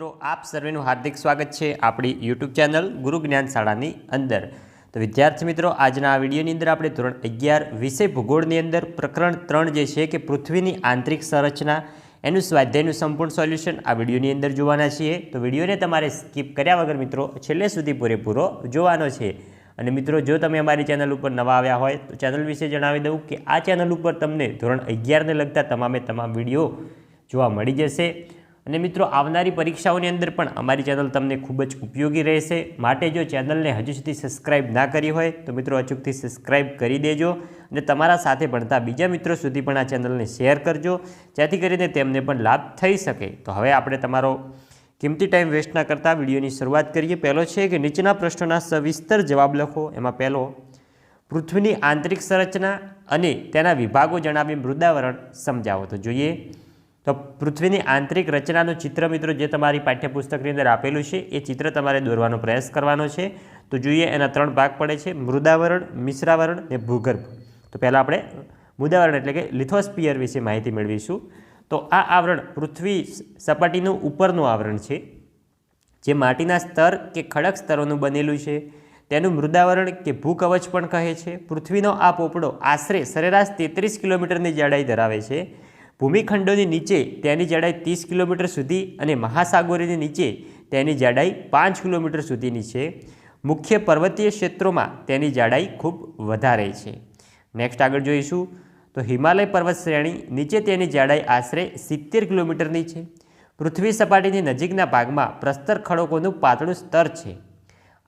મિત્રો, આપ સર્વેનું હાર્દિક સ્વાગત છે આપણી યુટ્યુબ ચેનલ ગુરુ જ્ઞાન શાળાની અંદર. તો વિદ્યાર્થી મિત્રો, આજના આ વિડીયોની અંદર આપણે ધોરણ અગિયાર વિષય ભૂગોળની અંદર પ્રકરણ ત્રણ જે છે કે પૃથ્વીની આંતરિક સંરચના, એનું સ્વાધ્યાયનું સંપૂર્ણ સોલ્યુશન આ વિડીયોની અંદર જોવાના છીએ. તો વિડીયોને તમારે સ્કીપ કર્યા વગર મિત્રો, છેલ્લે સુધી પૂરેપૂરો જોવાનો છે. અને મિત્રો, જો તમે અમારી ચેનલ ઉપર નવા આવ્યા હોય, તો ચેનલ વિશે જણાવી દઉં કે આ ચેનલ ઉપર તમને ધોરણ અગિયારને લગતા તમામે તમામ વીડિયો જોવા મળી જશે. અને મિત્રો, આવનારી પરીક્ષાઓની અંદર પણ અમારી ચેનલ તમને ખૂબ જ ઉપયોગી રહેશે. માટે જો ચેનલને હજુ સુધી સબસ્ક્રાઇબ ના કરી હોય, તો મિત્રો અચૂકથી સબસ્ક્રાઇબ કરી દેજો અને તમારા સાથે ભણતા બીજા મિત્રો સુધી પણ આ ચેનલને શેર કરજો, જેથી કરીને તેમને પણ લાભ થઈ શકે. તો હવે આપણે તમારો કિંમતી ટાઈમ વેસ્ટ ના કરતા વિડીયોની શરૂઆત કરીએ. પહેલો છે કે નીચેના પ્રશ્નોના સવિસ્તર જવાબ લખો. એમાં પહેલો, પૃથ્વીની આંતરિક સંરચના અને તેના વિભાગો જણાવી મૃદાવરણ સમજાવો. તો જોઈએ તો પૃથ્વીની આંતરિક રચનાનું ચિત્ર મિત્રો જે તમારી પાઠ્યપુસ્તકની અંદર આપેલું છે, એ ચિત્ર તમારે દોરવાનો પ્રયાસ કરવાનો છે. તો જોઈએ, એના ત્રણ ભાગ પડે છે, મૃદાવરણ, મિશ્રાવરણ અને ભૂગર્ભ. તો પહેલાં આપણે મૃદાવરણ એટલે કે લિથોસ્પિયર વિશે માહિતી મેળવીશું. તો આ આવરણ પૃથ્વી સપાટીનું ઉપરનું આવરણ છે, જે માટીના સ્તર કે ખડક સ્તરોનું બનેલું છે. તેનું મૃદાવરણ કે ભૂકવચ પણ કહે છે. પૃથ્વીનો આ પોપડો આશરે સરેરાશ તેત્રીસ કિલોમીટરની જાડાઈ ધરાવે છે. ભૂમિખંડોની નીચે તેની જાડાઈ ત્રીસ કિલોમીટર સુધી અને મહાસાગરોની નીચે તેની જાડાઈ પાંચ કિલોમીટર સુધીની છે. મુખ્ય પર્વતીય ક્ષેત્રોમાં તેની જાડાઈ ખૂબ વધારે છે. નેક્સ્ટ આગળ જોઈશું. તો હિમાલય પર્વત શ્રેણી નીચે તેની જાડાઈ આશરે સિત્તેર કિલોમીટરની છે. પૃથ્વી સપાટીની નજીકના ભાગમાં પ્રસ્તર ખડકોનું પાતળું સ્તર છે.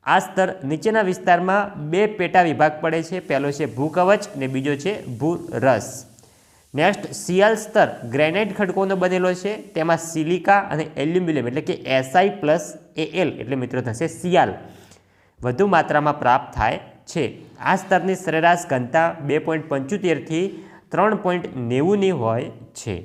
આ સ્તર નીચેના વિસ્તારમાં બે પેટા વિભાગ પડે છે. પહેલો છે ભૂકવચ અને બીજો છે ભૂરસ. નેક્સ્ટ સિયાલ સ્તર ગ્રેનાઇટ ખડકોનો બનેલો છે. તેમાં સિલિકા અને એલ્યુમિનિયમ એટલે કે એસઆઈ પ્લસ એલ એટલે મિત્રો થશે સિયાલ વધુ માત્રામાં પ્રાપ્ત થાય છે. આ સ્તરની સરેરાશ ઘનતા બે પોઈન્ટ પંચોતેરથી ત્રણ પોઈન્ટ નેવુંની હોય છે.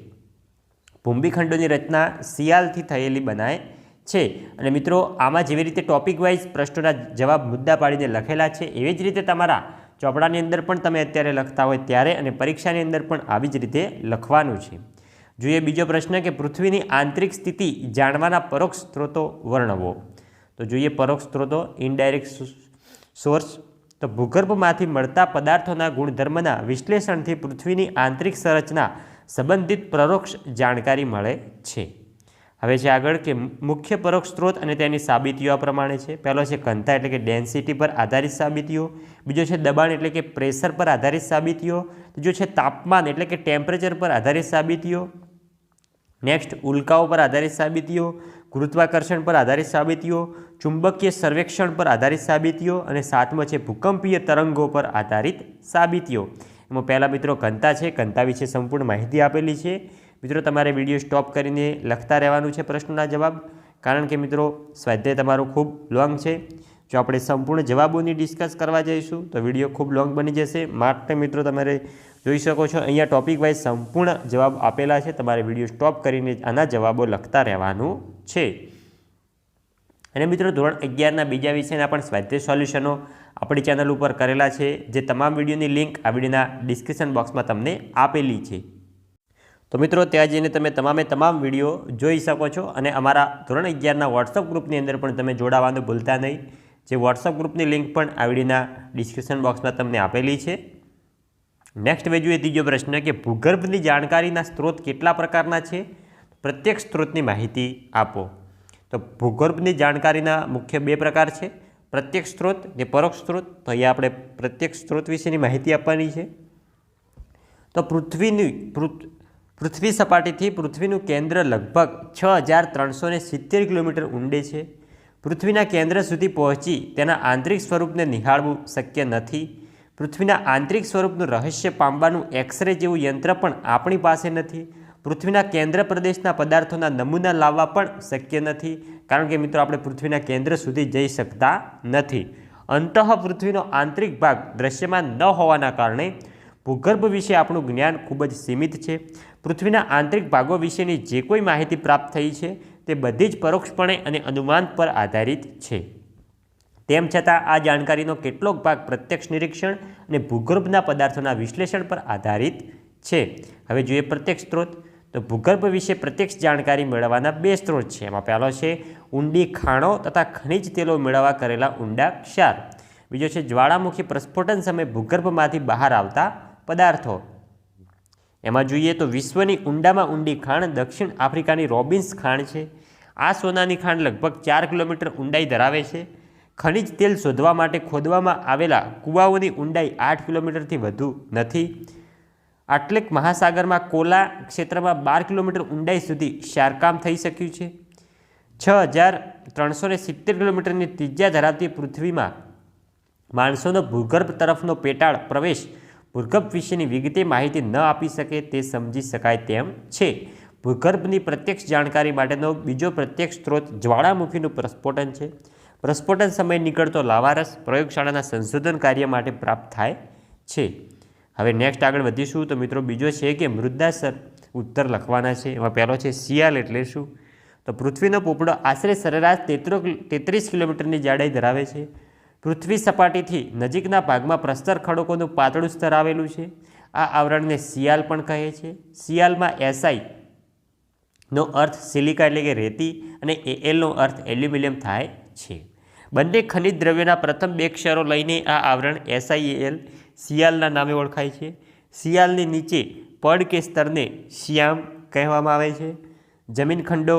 ભૂમિખંડોની રચના સિયાલથી થયેલી બનાય છે. અને મિત્રો, આમાં જેવી રીતે ટોપિક વાઇઝ પ્રશ્નોના જવાબ મુદ્દા પાડીને લખેલા છે, એવી જ રીતે તમારા ચોપડાની અંદર પણ તમે અત્યારે લખતા હોય ત્યારે અને પરીક્ષાની અંદર પણ આવી જ રીતે લખવાનું છે. જોઈએ બીજો પ્રશ્ન કે પૃથ્વીની આંતરિક સ્થિતિ જાણવાના પરોક્ષ સ્ત્રોતો વર્ણવો. તો જોઈએ પરોક્ષ સ્ત્રોતો ઇનડાયરેક્ટ સોર્સ તો ભૂગર્ભમાંથી મળતા પદાર્થોના ગુણધર્મના વિશ્લેષણથી પૃથ્વીની આંતરિક સંરચના સંબંધિત પરોક્ષ જાણકારી મળે છે. હવે છે આગળ કે મુખ્ય પરોક્ષ સ્ત્રોત અને તેની સાબિતીઓ આ પ્રમાણે છે. પહેલો છે ઘનતા એટલે કે ડેન્સિટી પર આધારિત સાબિતીઓ. બીજો છે દબાણ એટલે કે પ્રેશર પર આધારિત સાબિતીઓ. ત્રીજો છે તાપમાન એટલે કે ટેમ્પરેચર પર આધારિત સાબિતીઓ. નેક્સ્ટ ઉલ્કાઓ પર આધારિત સાબિતીઓ. ગુરુત્વાકર્ષણ પર આધારિત સાબિતીઓ. ચુંબકીય સર્વેક્ષણ પર આધારિત સાબિતીઓ. અને સાતમો છે ભૂકંપીય તરંગો પર આધારિત સાબિતીઓ. એમાં પહેલાં મિત્રો ઘનતા છે. ઘનતા વિશે સંપૂર્ણ માહિતી આપેલી છે. મિત્રો, તમારે વીડિયો સ્ટોપ કરીને લખતા રહેવાનું છે પ્રશ્નના જવાબ. કારણ કે મિત્રો, સ્વાધ્યાય તમારો ખૂબ લોંગ છે. જો આપણે સંપૂર્ણ જવાબોની ડિસ્કસ કરવા જઈશું, તો વીડિયો ખૂબ લોંગ બની જશે. માટે મિત્રો, તમારે જોઈ શકો છો, અહીંયા ટોપિક વાઇઝ સંપૂર્ણ જવાબ આપેલા છે. તમારે વીડિયો સ્ટોપ કરીને આના જવાબો લખતા રહેવાનું છે. અને મિત્રો, ધોરણ અગિયારના બીજા વિષયના પણ સ્વાધ્યાય સોલ્યુશનો આપણી ચેનલ ઉપર કરેલા છે, જે તમામ વિડીયોની લિંક આ વિડીયોના ડિસ્ક્રિપ્શન બોક્સમાં તમને આપેલી છે. તો મિત્રો, ત્યાં જઈને તમે તમામે તમામ વીડિયો જોઈ શકો છો અને અમારા ધોરણ અગિયારના વોટ્સઅપ ગ્રુપની અંદર પણ તમે જોડાવાનું ભૂલતા નહીં. જે વોટ્સઅપ ગ્રુપની લિંક પણ આ વિડીયોના ડિસ્ક્રિપ્શન બોક્સમાં તમને આપેલી છે. નેક્સ્ટ હવે જોઈએ ત્રીજો પ્રશ્ન કે ભૂગર્ભની જાણકારીના સ્ત્રોત કેટલા પ્રકારના છે? પ્રત્યેક સ્ત્રોતની માહિતી આપો. તો ભૂગર્ભની જાણકારીના મુખ્ય બે પ્રકાર છે. પ્રત્યેક સ્ત્રોત ને પરોક્ષ સ્ત્રોત, તો અહીંયા આપણે પ્રત્યેક સ્ત્રોત વિશેની માહિતી આપવાની છે. તો પૃથ્વીની પૃથ્વી સપાટીથી પૃથ્વીનું કેન્દ્ર લગભગ છ હજાર ત્રણસો સિત્તેર કિલોમીટર ઊંડે છે. પૃથ્વીના કેન્દ્ર સુધી પહોંચી તેના આંતરિક સ્વરૂપને નિહાળવું શક્ય નથી. પૃથ્વીના આંતરિક સ્વરૂપનું રહસ્ય પામવાનું એક્સરે જેવું યંત્ર પણ આપણી પાસે નથી. પૃથ્વીના કેન્દ્ર પ્રદેશના પદાર્થોના નમૂના લાવવા પણ શક્ય નથી. કારણ કે મિત્રો, આપણે પૃથ્વીના કેન્દ્ર સુધી જઈ શકતા નથી. અંતઃ પૃથ્વીનો આંતરિક ભાગ દ્રશ્યમાન ન હોવાના કારણે ભૂગર્ભ વિશે આપણું જ્ઞાન ખૂબ જ સીમિત છે. પૃથ્વીના આંતરિક ભાગો વિશેની જે કોઈ માહિતી પ્રાપ્ત થઈ છે તે બધી જ પરોક્ષપણે અને અનુમાન પર આધારિત છે. તેમ છતાં આ જાણકારીનો કેટલોક ભાગ પ્રત્યક્ષ નિરીક્ષણ અને ભૂગર્ભના પદાર્થોના વિશ્લેષણ પર આધારિત છે. હવે જોઈએ પ્રત્યક્ષ સ્ત્રોત. તો ભૂગર્ભ વિશે પ્રત્યક્ષ જાણકારી મેળવવાના બે સ્ત્રોત છે. એમાં પહેલો છે ઊંડી ખાણો તથા ખનિજ તેલો મેળવવા કરેલા ઊંડા ક્ષાર. બીજો છે જ્વાળામુખી પ્રસ્ફોટન સમયે ભૂગર્ભમાંથી બહાર આવતા પદાર્થો. એમાં જોઈએ તો વિશ્વની ઊંડામાં ઊંડી ખાણ દક્ષિણ આફ્રિકાની રોબિન્સ ખાણ છે. આ સોનાની ખાણ લગભગ ચાર કિલોમીટર ઊંડાઈ ધરાવે છે. ખનિજ તેલ શોધવા માટે ખોદવામાં આવેલા કૂવાઓની ઊંડાઈ આઠ કિલોમીટરથી વધુ નથી. આટલેક મહાસાગરમાં કોલા ક્ષેત્રમાં બાર કિલોમીટર ઊંડાઈ સુધી શારકામ થઈ શક્યું છે. છ હજાર ત્રણસો ને સિત્તેર કિલોમીટરની ત્રિજ્યા ધરાવતી પૃથ્વીમાં માણસોનો ભૂગર્ભ તરફનો પેટાળ પ્રવેશ ભૂગર્ભ વિશેની વિગતે માહિતી ન આપી શકે તે સમજી શકાય તેમ છે. ભૂગર્ભની પ્રત્યક્ષ જાણકારી માટેનો બીજો પ્રત્યક્ષ સ્ત્રોત જ્વાળામુખીનું પ્રસ્ફોટન છે. પ્રસ્ફોટન સમયે નીકળતો લાવારસ પ્રયોગશાળાના સંશોધન કાર્ય માટે પ્રાપ્ત થાય છે. હવે નેક્સ્ટ આગળ વધીશું તો મિત્રો બીજો છે કે મૃદાસર ઉત્તર લખવાના છે. એમાં પહેલો છે શિયાલ એટલે શું? તો પૃથ્વીનો પોપડો આશરે સરેરાશ તેત્રો તેત્રીસ કિલોમીટરની જાડાઈ ધરાવે છે. પૃથ્વી સપાટીથી નજીકના ભાગમાં પ્રસ્તર ખડકોનું પાતળું સ્તર આવેલું છે. આ આવરણને શિયાલ પણ કહે છે. શિયાલમાં એસઆઈ નો અર્થ સિલિકા એટલે કે રેતી અને એએલનો અર્થ એલ્યુમિનિયમ થાય છે. બંને ખનિજ દ્રવ્યોના પ્રથમ બે ક્ષરો લઈને આ આવરણ એસઆઈએલ શિયાલના નામે ઓળખાય છે. શિયાલની નીચે પડ કે સ્તરને શ્યામ કહેવામાં આવે છે. જમીન ખંડો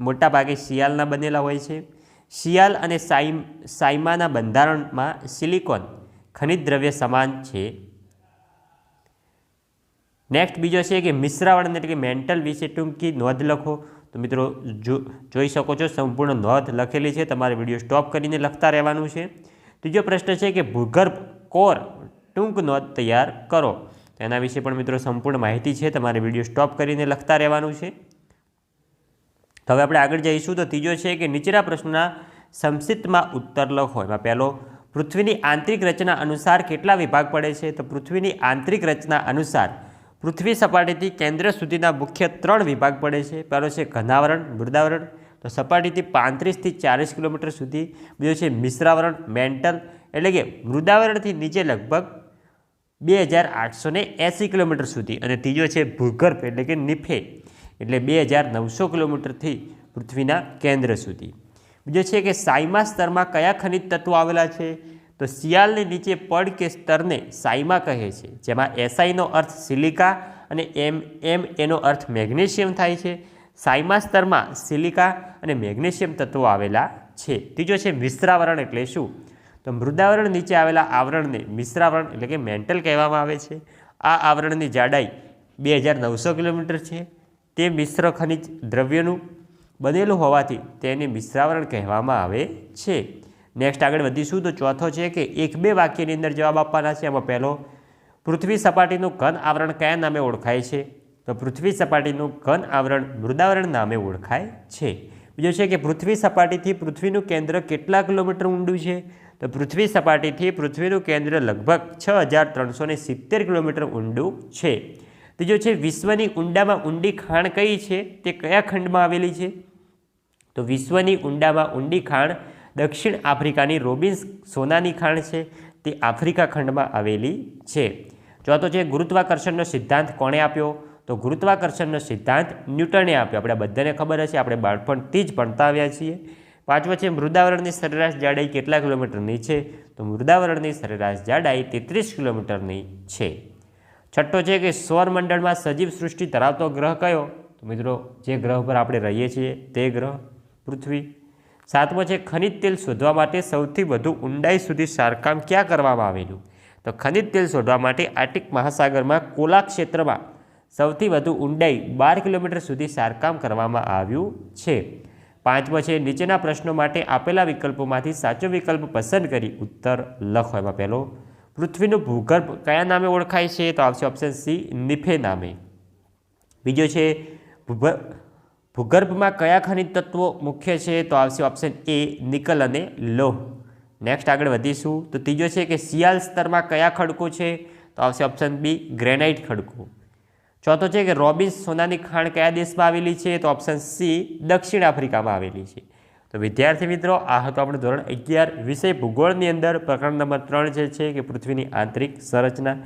મોટાભાગે શિયાલના બનેલા હોય છે. શિયાલ અને સાઈ, સાઈમાના બંધારણમાં સિલિકોન ખનિજ દ્રવ્ય સમાન છે. નેક્સ્ટ બીજો છે કે મિશ્રાવરણ એટલે કે મેન્ટલ વિશે ટૂંકી નોંધ લખો. તો મિત્રો જો, જોઈ શકો છો સંપૂર્ણ નોંધ લખેલી છે. તમારે વીડિયો સ્ટોપ કરીને લખતા રહેવાનું છે. ત્રીજો પ્રશ્ન છે કે ભૂગર્ભ કોર ટૂંક નોંધ તૈયાર કરો. તેના વિશે પણ મિત્રો સંપૂર્ણ માહિતી છે. તમારે વીડિયો સ્ટોપ કરીને લખતા રહેવાનું છે. તો હવે આપણે આગળ જઈશું તો ત્રીજો છે કે નીચેના પ્રશ્નના સંક્ષિપ્તમાં ઉત્તર લખો એમાં પહેલો, પૃથ્વીની આંતરિક રચના અનુસાર કેટલા વિભાગ પડે છે? તો પૃથ્વીની આંતરિક રચના અનુસાર પૃથ્વી સપાટીથી કેન્દ્ર સુધીના મુખ્ય ત્રણ વિભાગ પડે છે. પહેલો છે ઘનાવરણ, મૃદાવરણ. તો સપાટીથી પાંત્રીસથી ચાલીસ કિલોમીટર સુધી. બીજો છે મિશ્રાવરણ, મેન્ટલ. એટલે કે મૃદાવરણથી નીચે લગભગ બે હજાર આઠસો એંસી કિલોમીટર સુધી. અને ત્રીજો છે ભૂગર્ભ, એટલે કે નિફે એટલે બે હજાર નવસો કિલોમીટરથી પૃથ્વીના કેન્દ્ર સુધી. બીજો છે કે સાયમા સ્તરમાં કયા ખનિજ તત્વો આવેલા છે? તો શિયાળની નીચે પડ કે સ્તરને સાયમા કહે છે, જેમાં એસઆઈનો અર્થ સિલિકા અને એમ એમ એનો અર્થ મેગ્નેશિયમ થાય છે. સાયમા સ્તરમાં સિલિકા અને મેગ્નેશિયમ તત્વો આવેલા છે. ત્રીજો છે મિશ્રાવરણ એટલે શું? તો મૃદાવરણ નીચે આવેલા આવરણને મિશ્રાવરણ એટલે કે મેન્ટલ કહેવામાં આવે છે. આ આવરણની જાડાઈ બે હજાર નવસો કિલોમીટર છે. તે મિશ્ર ખનિજ દ્રવ્યનું બનેલું હોવાથી તેને મિશ્રાવરણ કહેવામાં આવે છે. નેક્સ્ટ આગળ વધીશું તો ચોથો છે કે એક બે વાક્યની અંદર જવાબ આપવાના છે. એમાં પહેલો, પૃથ્વી સપાટીનું ઘન આવરણ કયા નામે ઓળખાય છે? તો પૃથ્વી સપાટીનું ઘન આવરણ મૃદાવરણ નામે ઓળખાય છે. બીજો છે કે પૃથ્વી સપાટીથી પૃથ્વીનું કેન્દ્ર કેટલા કિલોમીટર ઊંડું છે? તો પૃથ્વી સપાટીથી પૃથ્વીનું કેન્દ્ર લગભગ છ કિલોમીટર ઊંડું છે. ત્રીજો છે, વિશ્વની ઊંડામાં ઊંડી ખાણ કઈ છે? તે કયા ખંડમાં આવેલી છે? તો વિશ્વની ઊંડામાં ઊંડી ખાણ દક્ષિણ આફ્રિકાની રોબિન્સ સોનાની ખાણ છે. તે આફ્રિકા ખંડમાં આવેલી છે. ચોથો છે ગુરુત્વાકર્ષણનો સિદ્ધાંત કોણે આપ્યો? તો ગુરુત્વાકર્ષણનો સિદ્ધાંત ન્યૂટને આપ્યો. આપણે બધાને ખબર હશે, આપણે બાળપણથી જ ભણતા આવ્યા છીએ. પાંચમો છે, મૃદાવરણની સરેરાશ જાડાઈ કેટલા કિલોમીટરની છે? તો મૃદાવરણની સરેરાશ જાડાઈ તેત્રીસ કિલોમીટરની છે. છઠ્ઠો છે કે સૌરમંડળમાં સજીવ સૃષ્ટિ ધરાવતો ગ્રહ કયો? તો મિત્રો, જે ગ્રહ પર આપણે રહીએ છીએ તે ગ્રહ પૃથ્વી. સાતમો છે, ખનિજ તેલ શોધવા માટે સૌથી વધુ ઊંડાઈ સુધી સારકામ ક્યાં કરવામાં આવેલું? તો ખનિજ તેલ શોધવા માટે આર્ટિક મહાસાગરમાં કોલા ક્ષેત્રમાં સૌથી વધુ ઊંડાઈ બાર કિલોમીટર સુધી સારકામ કરવામાં આવ્યું છે. પાંચમો છે, નીચેના પ્રશ્નો માટે આપેલા વિકલ્પોમાંથી સાચો વિકલ્પ પસંદ કરી ઉત્તર લખો. એમાં પહેલો પૃથ્વીનું ભૂગર્ભ કયા નામે ઓળખાય છે? તો આવશે ઓપ્શન સી નિફે નામે. બીજો છે ભૂગર્ભ ભૂગર્ભમાં કયા ખનિજ તત્વો મુખ્ય છે? તો આવશે ઓપ્શન એ નિકલ અને લોહ. નેક્સ્ટ આગળ વધીશું. તો ત્રીજો છે કે શિયાળ સ્તરમાં કયા ખડકો છે? તો આવશે ઓપ્શન બી ગ્રેનાઇટ ખડકો. ચોથો છે કે રોબિન્સ સોનાની ખાણ કયા દેશમાં આવેલી છે? તો ઓપ્શન સી દક્ષિણ આફ્રિકામાં આવેલી છે. તો વિદ્યાર્થી મિત્રો, આ હતો આપણે ધોરણ અગિયાર વિષય ભૂગોળની અંદર. પ્રકરણ નંબર ત્રણ જે છે કે પૃથ્વીની આંતરિક સંરચના,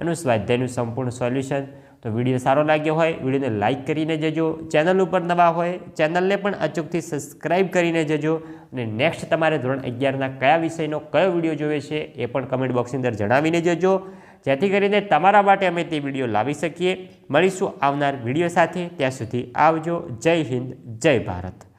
એનું સ્વાધ્યાયનું સંપૂર્ણ સોલ્યુશન. તો વીડિયો સારો લાગ્યો હોય, વિડીયોને લાઇક કરીને જજો. ચેનલ ઉપર નવા હોય, ચેનલને પણ અચૂકથી સબસ્ક્રાઇબ કરીને જજો. અને નેક્સ્ટ તમારે ધોરણ અગિયારના કયા વિષયનો કયો વીડિયો જોવે છે એ પણ કમેન્ટ બોક્સની અંદર જણાવીને જજો. જેથી કરીને તમારા માટે અમે તે વીડિયો લાવી શકીએ. મળીશું આવનાર વીડિયો સાથે. ત્યાં સુધી આવજો. જય હિન્દ, જય ભારત.